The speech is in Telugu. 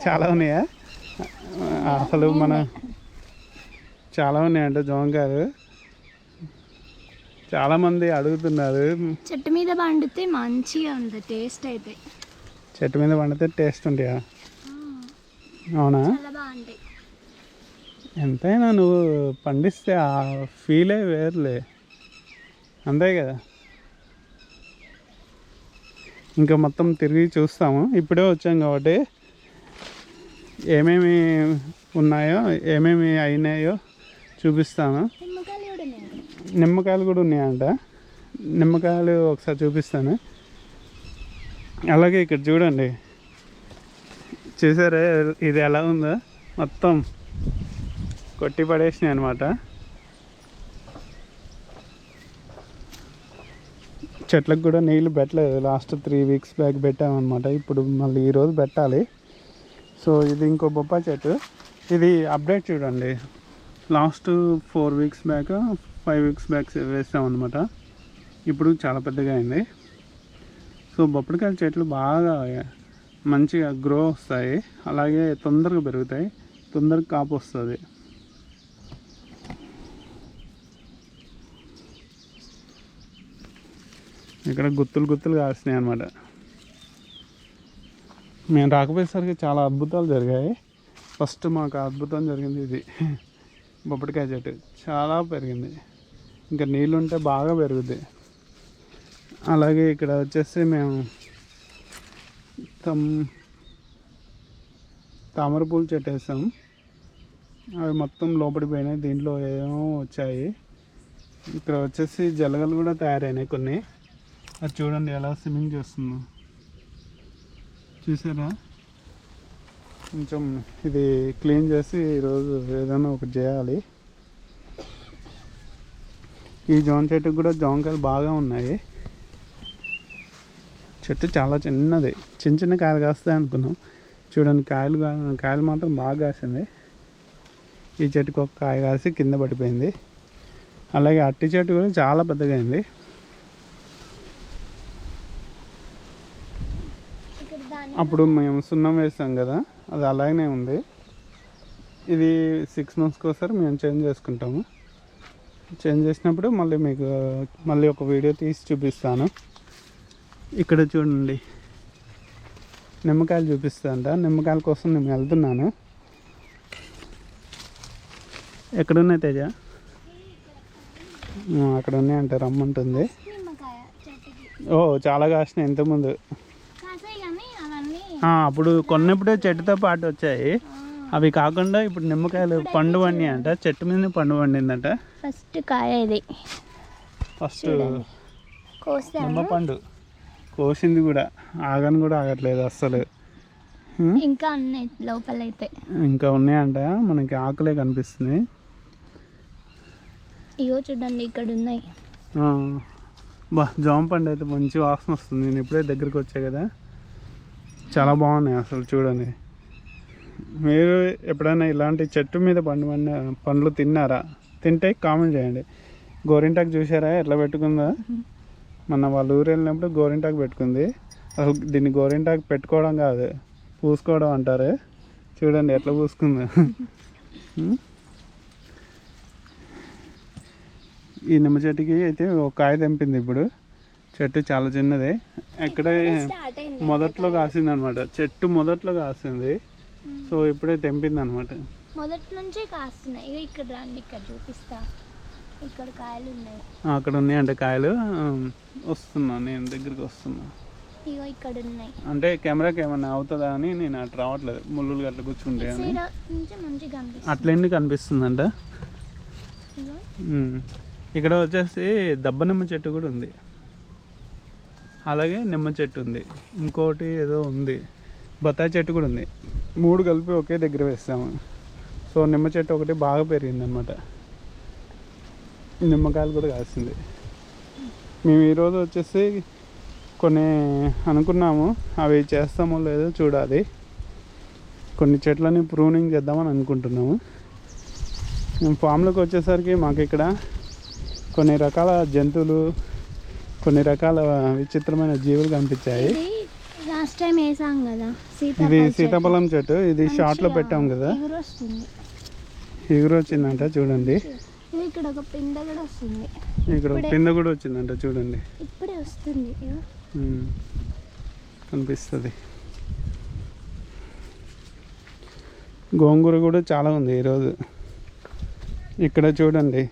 చాలా ఉన్నాయా? అసలు మన చాలా ఉన్నాయంట జామకాయలు చాలామంది అడుగుతున్నారు. చెట్టు మీద పండితే మంచిగా ఉంది టేస్ట్ అయితే. చెట్టు మీద పండితే టేస్ట్ ఉంటాయా అవునా? ఎంతైనా నువ్వు పండిస్తే ఆ ఫీలే వేరులే. అంతే కదా? ఇంకా మొత్తం తిరిగి చూస్తాము. ఇప్పుడే వచ్చాం కాబట్టి ఏమేమి ఉన్నాయో ఏమేమి అయినాయో చూపిస్తాను. నిమ్మకాయలు కూడా ఉన్నాయంట. నిమ్మకాయలు ఒకసారి చూపిస్తాను. అలాగే ఇక్కడ చూడండి. చూసారా? ఇది ఎలా ఉందో? మొత్తం కొట్టి పడేసినాయి అనమాట చెట్లకు కూడా నీళ్ళు పెట్టలేదు. లాస్ట్ త్రీ వీక్స్ బ్యాక్ పెట్టామన్నమాట. ఇప్పుడు మళ్ళీ ఈరోజు పెట్టాలి. సో ఇది ఇంకో బొప్పాయి చెట్టు. ఇది అప్డేట్ చూడండి. Last four weeks back five weeks back వేసామన్నమాట ఇప్పుడు చాలా పెద్దగా అయింది. సో బొప్పడికాయల చెట్లు బాగా మంచిగా గ్రో వస్తాయి. అలాగే తొందరగా పెరుగుతాయి. తొందరగా కాపు వస్తుంది. ఇక్కడ గుత్తులు గుత్తులు కాస్తున్నాయి అనమాట మేము రాకపోయేసరికి చాలా అద్భుతాలు జరిగాయి. ఫస్ట్ మాకు అద్భుతం జరిగింది ఇది. బొప్పటికాయ చెట్టు. చాలా పెరిగింది. ఇంకా నీళ్ళు ఉంటే బాగా పెరుగుద్ది. అలాగే ఇక్కడ వచ్చేసి మేము తమ్ తామర పూలు చెట్టు వేసాం. అవి మొత్తం లోపలికి పోయినాయి. దీంట్లో ఏమో వచ్చాయి. ఇక్కడ వచ్చేసి జలగలు కూడా తయారైనాయి కొన్ని. అది చూడండి ఎలా స్విమ్మింగ్ చేస్తుందో. చూసారా? కొంచెం ఇది క్లీన్ చేసి ఈరోజు ఏదైనా ఒకటి చేయాలి. ఈ జామ చెట్టుకు కూడా జామకాయలు బాగా ఉన్నాయి. చెట్టు చాలా చిన్నది. చిన్న చిన్న కాయలు కాస్తాయి అనుకున్నాం. చూడండి కాయలు కా- కాయలు మాత్రం బాగా కాసింది. ఈ చెట్టుకు ఒక కాయ కాసి కింద పడిపోయింది. అలాగే అట్టి చెట్టు కూడా చాలా పెద్దగా అయింది ఇక్కడ దాని అప్పుడు మేము సున్నం వేస్తాం కదా అది అలాగనే ఉంది. ఇది సిక్స్ మంత్స్కి ఒకసారి మేము చేంజ్ చేసుకుంటాము. చేంజ్ చేసినప్పుడు మళ్ళీ మీకు మళ్ళీ ఒక వీడియో తీసి చూపిస్తాను. ఇక్కడ చూడండి. నిమ్మకాయలు చూపిస్తాంట. నిమ్మకాయల కోసం నేను వెళ్తున్నాను. ఎక్కడున్నాయి తేజ? అక్కడ ఉన్నాయంట రమ్మంటుంది. నిమ్మకాయ చెట్టుకి. ఓ చాలా కాసినాయి ఇంతకుముందు. అప్పుడు కొన్నప్పుడే చెట్టుతో పాటు వచ్చాయి. అవి కాకుండా ఇప్పుడు నిమ్మకాయలు పండు పండి అంట చెట్టు మీద పండు పండిందంట ఫస్ట్ కాయ ఇది. ఫస్ట్. నిమ్మ పండు. కోసింది కూడా. ఆగని కూడా ఆగట్లేదు అస్సలు? ఇంకా ఉన్నాయి లోపల అయితే ఇంకా ఉన్నాయంట. మనకి ఆకులే కనిపిస్తుంది ఇగో చూడండి ఇక్కడ ఉన్నాయి బా జామ పండు అయితే మంచి వాసన వస్తుంది. నేను ఇప్పుడే దగ్గరికి వచ్చా కదా. చాలా బాగున్నాయి అసలు చూడండి. మీరు ఎప్పుడైనా ఇలాంటి చెట్టు మీద పండు పండ్లు తిన్నారా? తింటే కామెంట్ చేయండి. గోరింటాకు చూసారా? ఎట్లా పెట్టుకుందా? మన వాళ్ళ ఊరు వెళ్ళినప్పుడు గోరింటాకు పెట్టుకుంది. అసలు దీన్ని గోరింటాకు పెట్టుకోవడం కాదు పూసుకోవడం అంటారు. చూడండి ఎట్లా పూసుకుందా. ఈ నిమ్మ చెట్టుకి అయితే ఒక కాయ తెంపింది ఇప్పుడు. చెట్టు చాలా చిన్నది. ఎక్కడే మొదట్లో కాసింది అనమాట చెట్టు మొదట్లో కాసింది. సో ఇప్పుడే తెంపింది అనమాట మొదటి నుంచే కాస్తున్నాయి. ఇక్కడ రండి ఇక్కడ చూపిస్తా. ఇక్కడ కాయలు ఉన్నాయి. అక్కడ ఉన్నాయంటే కాయలు. ఆ, వస్తున్నా నేను దగ్గరికి వస్తున్నా. ఇగో ఇక్కడ ఉన్నాయి. అంటే కెమెరాకి ఏమన్నా అవుతుందా అని నేను అటు రావట్లేదు. ముళ్ళులు గట్ల కూర్చుంటే అని. కనిపిస్తుంది. ఉమ్. ఇక్కడ వచ్చేసి దబ్బ నిమ్మ చెట్టు కూడా ఉంది. అలాగే నిమ్మ చెట్టు ఉంది. ఇంకోటి ఏదో ఉంది. బత్తాయి చెట్టు కూడా ఉంది. మూడు కలిపి ఒకే దగ్గర వేస్తాము సో నిమ్మ చెట్టు ఒకటి బాగా పెరిగింది అనమాట నిమ్మకాయలు కూడా కాసింది. మేము ఈరోజు వచ్చేసి కొన్ని అనుకున్నాము. అవి చేస్తామో లేదో చూడాలి. కొన్ని చెట్లని ప్రూనింగ్ చేద్దామని అనుకుంటున్నాము. మేము ఫామ్లోకి వచ్చేసరికి మాకు ఇక్కడ కొన్ని రకాల జంతువులు కొన్ని రకాల విచిత్రమైన జీవులు కనిపించాయి. ఇది లాస్ట్ టైం వేసాం కదా ఇది సీతాఫలం చెట్టు ఇది షార్ట్లో పెట్టాం కదా. ఎగురు వచ్చిందంట చూడండి. ఇక్కడ ఒక పిండ కూడా వస్తుంది. ఇక్కడ ఒక పింద కూడా వచ్చిందంట చూడండి. ఇప్పుడే వస్తుంది. కనిపిస్తుంది. గోంగూర కూడా చాలా ఉంది ఈరోజు. ఇక్కడ చూడండి.